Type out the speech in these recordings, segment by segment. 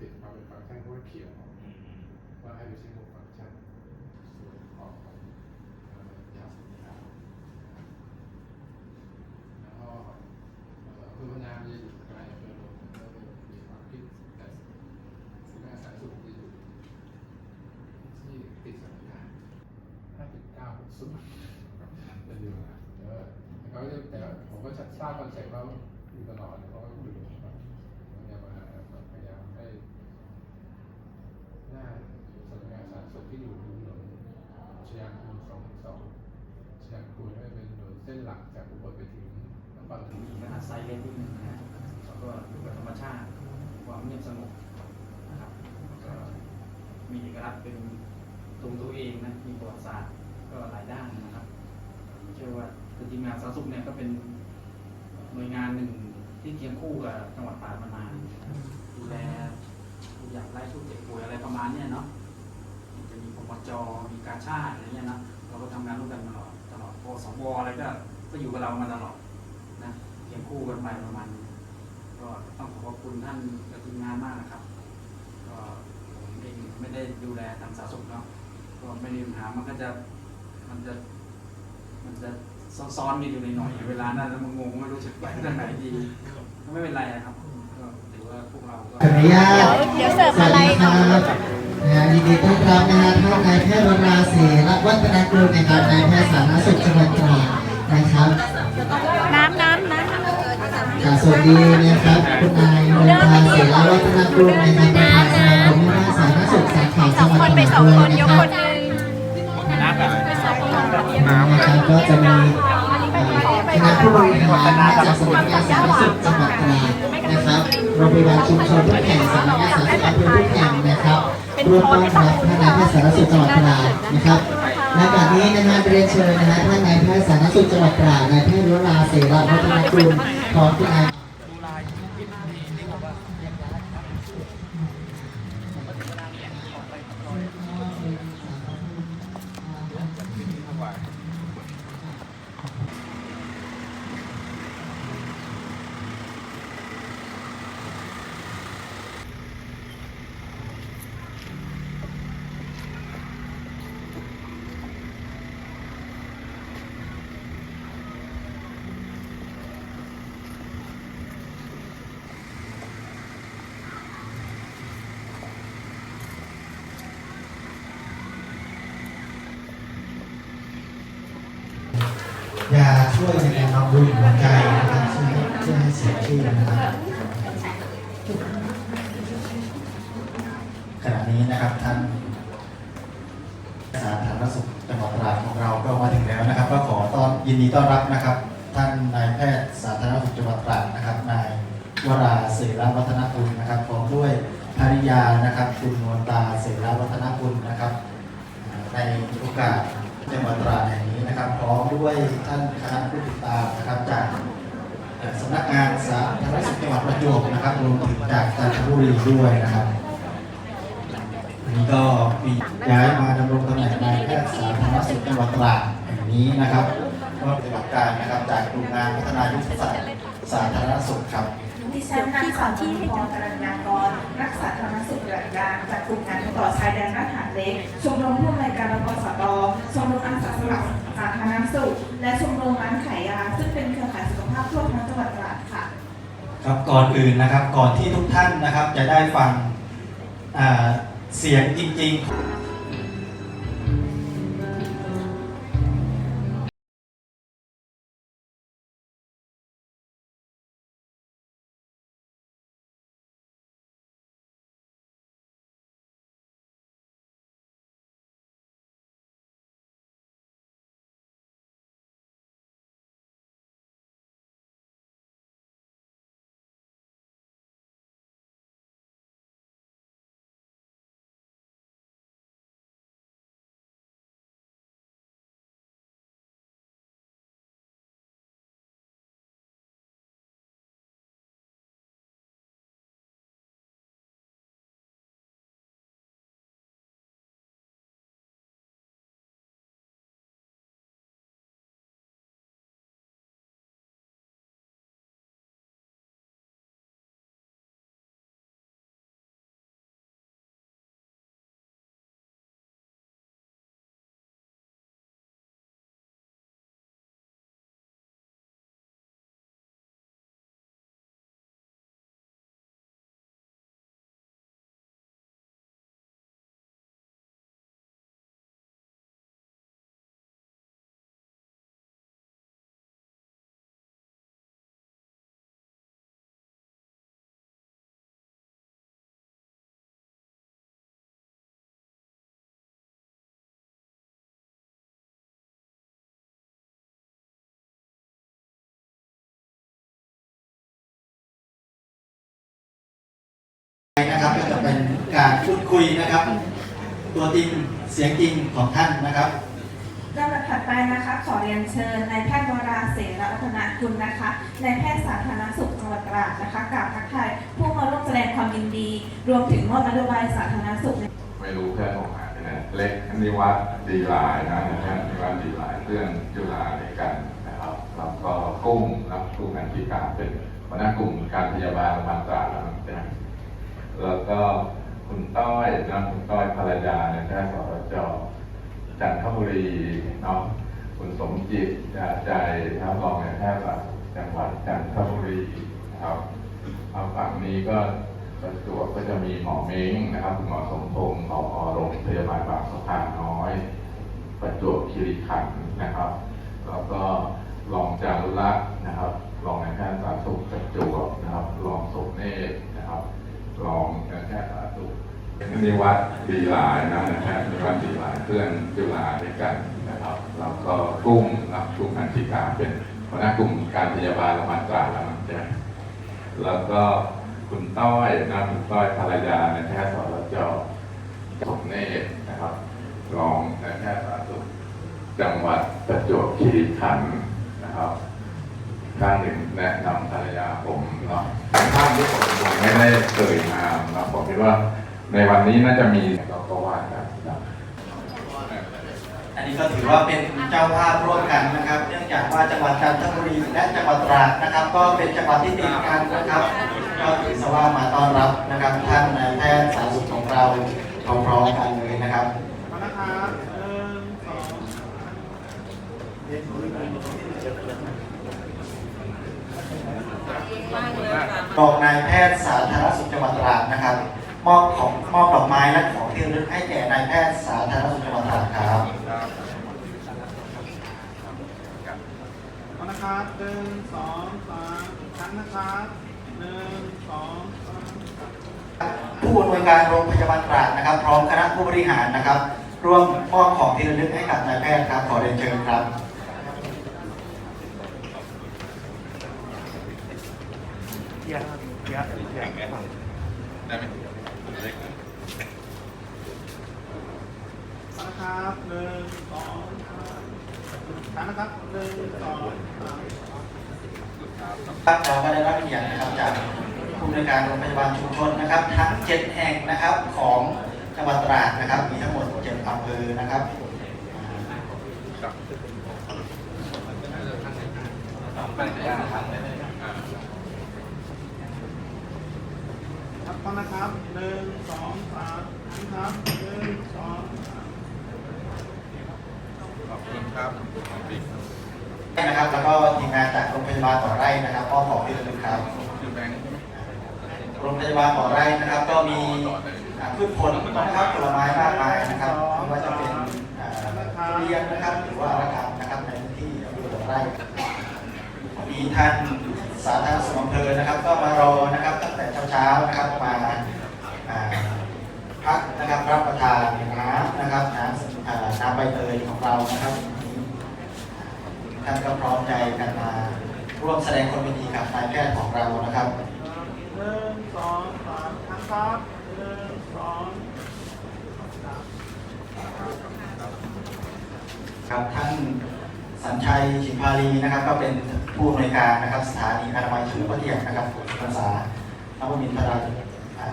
ท่านก็เขียนว่าให้ไปใช้งบฟังก์ชันส่วนของเอ่อยาสูบยาแล้วก็เอ่ออำเภอพะนาจะอยู่ไกลอำเภอโนนก็เลยมีความคิดแต่สำนักงานสาธารณสุขจะอยู่ที่ติดสถานการณ์ห้าจุดเก้าศูนย์จะอยู่นะแต่ว่าเขาจะแต่ว่าผมก็ทราบคอนเซ็ปต์เขาอยู่ตลอดเขาก็อยู่ครับผมจะมาพยายามให้ ห น้าสำนักงานสาธารณสุขที่อยู่ริมถนนชยางกูลสองสองชยางกูลให้เป็นถนนเส้นหลักจากอุบลไปถึงนครปฐมมีขนาดไซส์เล็กนิดนึงนะฮะแล้วก็อยู่กับธรรมชาติความเงียบสงบนะครับก็มีเอกลักษณ์เป็นตัวตัวเองนะมีประวัติศาสตร์ก็หลายด้านนะครับเชื่อว่าคือทีมงานสาธารณสุขเนี่ยก็เป็นหน่วยงานหนึ่งที่เคียงคู่กับจังหวัดตราดมานานดูแล อยากไร้ผู้เจ็บป่วยอะไรประมาณเนี้ยเนาะจะมีปปจมีการชาติอะไรเงี้ยนะเราก็ทำงานร่วมกันตลอดตลอดพอสวอะไรก็ก็อยู่กับเรามาตลอดนะเคียงคู่กันไปประมาณนี้ก็ต้องขอขอบคุณท่านกับทีมงานมากนะครับ ก็ผมเองไม่ได้ดูแลทางสาธารณสุขเนาะก็ไม่ได้มีปัญหามันก็จะมันจะมันจะซ้อนๆกันอยู่ในหน่อยๆเวลานั้นแล้วมันงงไม่รู้จะไปทางไหนดีก็ไม่เป็นไรนะครับ นุญาตเดี๋ยวเดี๋ยวเสิร์ฟอะไรสวัสดีครับนะฮะยินดีต้อนรับนะฮะท่านนายแพทย์วราเสรวัฒนกุลนะครับนายแพทย์สาธารณสุขจังหวัดตราดนะครับน้ำน้ำน้กราบสวัสดีนะครับคุณนายนนทาเสรวัฒนกุลนะครับประธานสมาคมแม่บ้านสาธารณสุขสาขาำสจัองงหวัดคนไปตสราองดคด้วยนยนะกคครับนหนึ่งนะครับก็จะมีเอ่อคณะผู้บริหารจากสำนักงานสาธารณสุขจังหวัดตราด นะครับโรงพยาบาลชุมชนทุกแห่งสำนักงานสาธารณสุขทุกแห่งนะครับร่วมต้อนรับท่านนายแพทย์สาธารณสุขจังหวัดตราดนะครับในการนี้นะฮะเรียนเชิญนะฮะท่านนายแพทย์สาธารณสุขจังหวัดตราดนายแพทย์วราเสรวัฒนกุลพร้อมคุณนายย วยในการบำรุงหัวใจนะครับช่วยช่วยให้เสียชื่อนะครับขณะนี้นะครับท่านสาธารณสุขจังหวัดตราดของเราก็มาถึงแล้วนะครับ ก็ขอต้อนยินดีต้อนรับนะครับ ท่านนายแพทย์สาธารณสุขจังหวัดตราดนะครับนายวราเสรวัฒนกุลนะครับพร้อมด้วยภริยานะครับ คุณนวลตาเสรวัฒนกุลนะครับ ในโอกาส จังหวัดตราดแห่งนี้นะครับ พร้อมด้วยท่านคณะผู้ติดตามนะครับจากสำนักงานสาธารณสุขจังหวัดประจวบนะครับรวมถึงจากจันทบุรีด้วยนะครับวันนี้ก็มีย้ายมาดำรงตำแหน่งนายแพทย์สาธารณสุขจังหวัดตราดแห่งนี้นะครับก็ปฏิบัติการนะครับจากกลุ่มงานพัฒนายุทธศาสตร์สาธารณสุขครับ ดิฉันนางสาวที่พรกรัญญากรรักษาธารณสุขระดับกลางจากกลุ่มงานต่อชายแดนบ้านหาดเล็กชมรมผู้อำนวยการรพสตชมรมอาสาสมัครสาธารณสุข และชมรมร้านขายยา ซึ่งเป็นเครือข่ายสุขภาพทั่วทั้งจังหวัดตราดค่ะ ครับก่อนอื่นนะครับก่อนที่ทุกท่านนะครับจะได้ฟังเสียงจริง ๆ นะครับก็จะเป็นการพูดคุยนะครับ ตัวจริงเสียงจริงของท่านนะครับลำดับถัดไปนะคะขอเรียนเชิญนายแพทย์วราเสรวัฒนาคุณนะคะนายแพทย์สาธารณสุขจังหวัดตราดนะคะกล่าวทักทายผู้มาร่วมแสดงความยินดี รวมถึงมอบนโยบายสาธารณสุขไม่รู้เพื่อนผมหายไปไหนเล็กนิวัฒน์ดีหลายนะนะครับนิวัฒน์ดีหลายเพื่อนจุฬาด้วยกันนะครับแล้วก็กุ้งนะกุ้งอันธิการเป็นหัวหน้ากลุ่มการพยาบาลโรงพยาบาลตราดแล้วนะ แล้วก็คุณต้อยนะคุณต้อยภรรยาในแพทย์สรจจันทบุรีเนาะคุณสมจิตยาใจนะครับรองในแพทย์จังหวัดจันทบุรีนะครับทางฝั่งนี้ก็ประจวบก็จะมีหมอเม้งนะครับคุณหมอสมพงศ์หมอโรงพยาบาลบางสะพานน้อย ประจวบคีรีขันธ์นะครับแล้วก็รองจารุลักษณ์นะครับรองนแพทย์สาธารณสุขประจวบ รองนายแพทย์สาธารณสุขนิวัฒน์ดีหลายนะนายแพทย์นิวัฒน์ดีหลายเพื่อนจุฬาด้วยกันนะครับแล้วก็กุ้งนะกุ้งอันธิการเป็นหัวหน้ากลุ่มการพยาบาลโรงพยาบาลตราดแล้วนะแล้วก็คุณต้อยนะคุณต้อยภรรยาในแพทย์สรจสมเนตรนะครับ รองในแพทย์สาธารณสุขจังหวัดประจวบคีรีขันธ์นะครับ ท่านหนึ่งแนะนำภรรยาผมเนาะท่านที่ผมไม่ได้เอ่ยนามนะผมคิดว่าในวันนี้น่าจะมีเราก็ว่ากันนะอันนี้ก็ถือว่าเป็นเจ้าภาพร่วมกันนะครับ เนื่องจากว่าจังหวัดจันทบุรีและจังหวัดตราดนะครับ ก็เป็นจังหวัดที่ติดกันนะครับ ก็ถือว่ามาต้อนรับนะครับท่านนายแพทย์สาธารณสุขของเราพร้อมๆกันเลยนะครับหนึ่งสอง รองนายแพทย์สาธารณสุขจังหวัดตราดนะครับ มอบของมอบดอกไม้และของที่ระลึกให้แก่นายแพทย์สาธารณสุขจังหวัดตราดครับนะครับหนึ่งสองสามครั้งนะครับหนึ่งสองผู้อำนวยการโรงพยาบาลตราดนะครับ พร้อมคณะผู้บริหารนะครับ ร่วมมอบของที่ระลึกให้กับนายแพทย์ครับ ขอเรียนเชิญครับ เอานะครับหนึ่งสองสามนะครับหนึ่งสองสามครับเราก็ได้รับเกียรตินะครับจากผู้บริการโรงพยาบาลชุมชนนะครับ ทั้ง 7 แห่งนะครับของจังหวัดตราดนะครับ มีทั้งหมด 7อำเภอนะครับครับเอานะครับหนึ่งสองสามครั้งครับหนึ่งสองสามขอบคุณครับนะครับ แล้วก็ทีมงานจากโรงพยาบาลต่อไร่นะครับมอบของที่ระลึกครับคือแบงค์โรงพยาบาลบ่อไร่นะครับ ก็มีอ่าพืชผลนะครับผลไม้มากมายนะครับไม่ว่าจะเป็นอ่าทุเรียนนะครับ หรือว่าระฆังนะครับในพื้นที่อำเภอบ่อไร่มีท่านสาธารณสุขอำเภอนะครับ ก็มารอนะครับตั้งแต่เช้าๆนะครับมาอ่าพักนะครับรับประทานน้ำนะครับน้ำอ่าน้ำใบเตยของเรานะครับท่านก็พร้อมใจกันมาร่วมแสดงความยินดีกับนายแพทย์ของเรานะครับหนึ่งสองสามครั้งครับหนึ่งสองสามครับท่านสัญชัยชิมพาลีนะครับ ก็เป็น ผู้อำนวยการนะครับสถานีอนามัยเฉลิมพระเกียรตินะครับภาษานวมินทรา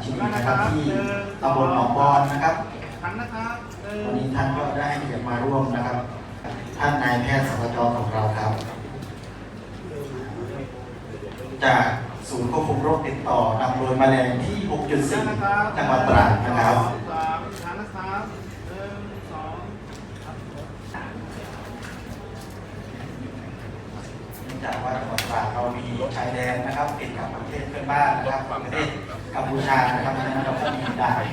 ชินีนะครับที่ตำบลหนองบอนนะครับครั้งนะครับหนึ่งวันนี้ท่านก็ได้ให้เกียรติมาร่วมนะครับ ท่านนายแพทย์สัตวจรของเราครับ จากศูนย์ควบคุมโรคติดต่อนำโดยแมลงที่ 6.4นะครับจังหวัดตราดนะครับ สองสามครั้งนะครับหนึ่งสองครับ เนื่อง จากว่าจังหวัดตราดเรามีชายแดนนะครับติดกับประเทศเพื่อนบ้านนะครับประเทศกัมพูชานะครับเพราะฉะนั้นเราก็มีด่าน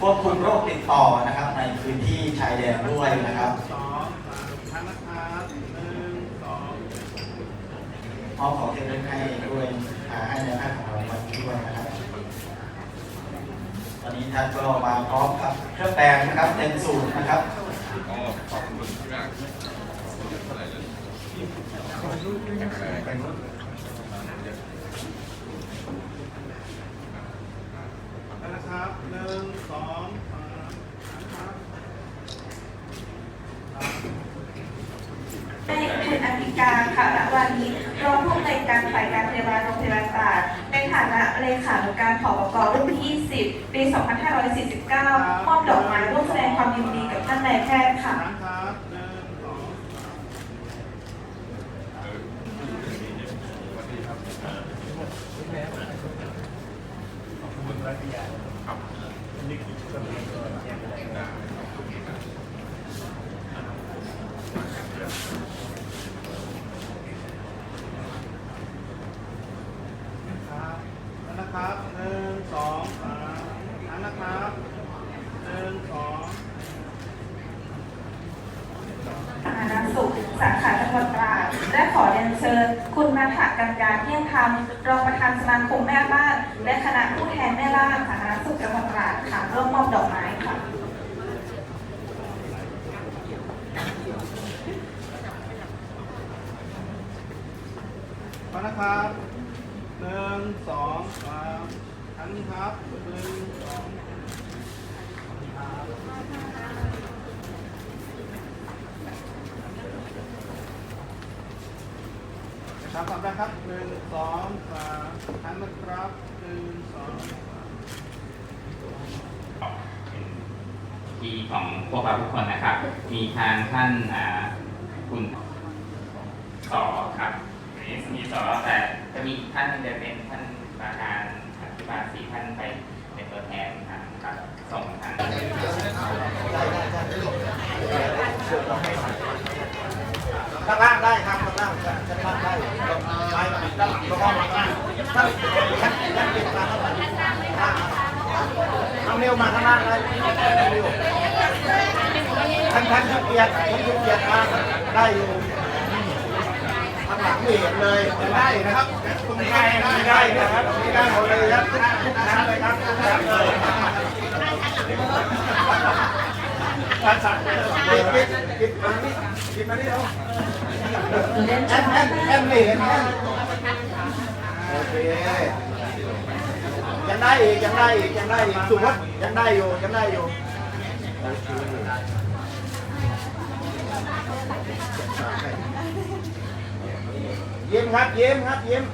ควบคุมโรคติดต่อนะครับในพื้นที่ชายแดนด้วยนะครับสองสามครั้งนะครับหนึ่งสองมอบของที่ระลึกให้ด้วยอ่าให้ในภาคของเราวันนี้ด้วยนะครับตอนนี้ท่านก็มาพร้อมกับเครื่องแปลงนะครับเต็มสูตรนะครับ อ๋อขอบคุณมากอะไร เลยแล้วยนะคนะครับหนึ่งสองสามครับครับให้คุณอธิการคารวานีรองผู้อำนวยการฝ่ายการพยาบาลโรงพยาบาลศาสตราดในฐานะเลขานุการผบกรุ่นที่20 ปี 2549มอบดอกไม้ร่วมแสดงความยินดีกับท่านนายแพทย์ค่ะ นะครับหนึ่งสอง ครับแล้วนะครับหนึ่งสองสามอันนะครับหนึ่งสอง สาธารณสุขสาขาจังหวัดตราดและขอเรียนเคุณนัฐกัญญาเที่ยงธรรมรองประธานสมาคมแม่บ้าน และคณะผู้แทนแม่บ้านสาธารณสุขจังหวัดตราดค่ะร่วมมอบดอกไม้ค่ะเอานะครับหนึ่งสองสามอันครับหนึ่งสองครับ สำเร็จครับหนึ่งสองสามอันนะครับหนึ่งสองสามที่ของพวกเราทุกคนนะครับ มีทางท่านอ่าคุณสอครับมีมีสอแต่จะมีอีกท่านหนึงจะเป็นท่านประธานอธิบาลสี่ท่านไปเป็นตัวแทนนะครับส่งทางข้างล่างได้ครับข้างล่างจะจะข้างได้ ไปปิดด้านหลังแล้วมาข้างท่านท่าท่านปิดมาข้งทั้งนิวมาข้างล่างได้นิวท่านท่านยุเกียรติท่านยุเกียรติมาได้อยู่ข้างหลังไม่เห็นเลยได้นะครับคุณได้ได้นะครับได้หมดเลยครับทุกท่านเลยครับทุกท่านเลยท่านสั่งปิดปิดปิดมานี่ปิดมานี่เอาแอมแอมแอมเห็นไหม โอเคยังได้อีกยังได้อีกยังได้อีกสุวัสด์ยังได้อยู่ยังได้อยู่โอเคยิ้มครับยิ้มครับยิ้ม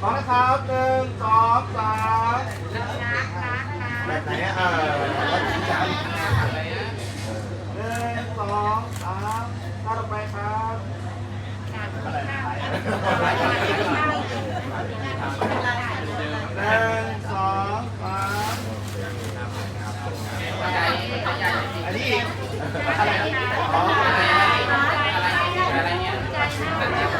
พร้อมนะครับหนึ่งสองสามแบบไหนอะเออแล้วถึงจะหนึ่งสองสามก้าวต่อไปครับห นึ่งสองสามอันนี้อีกอะไรอ๋ออ่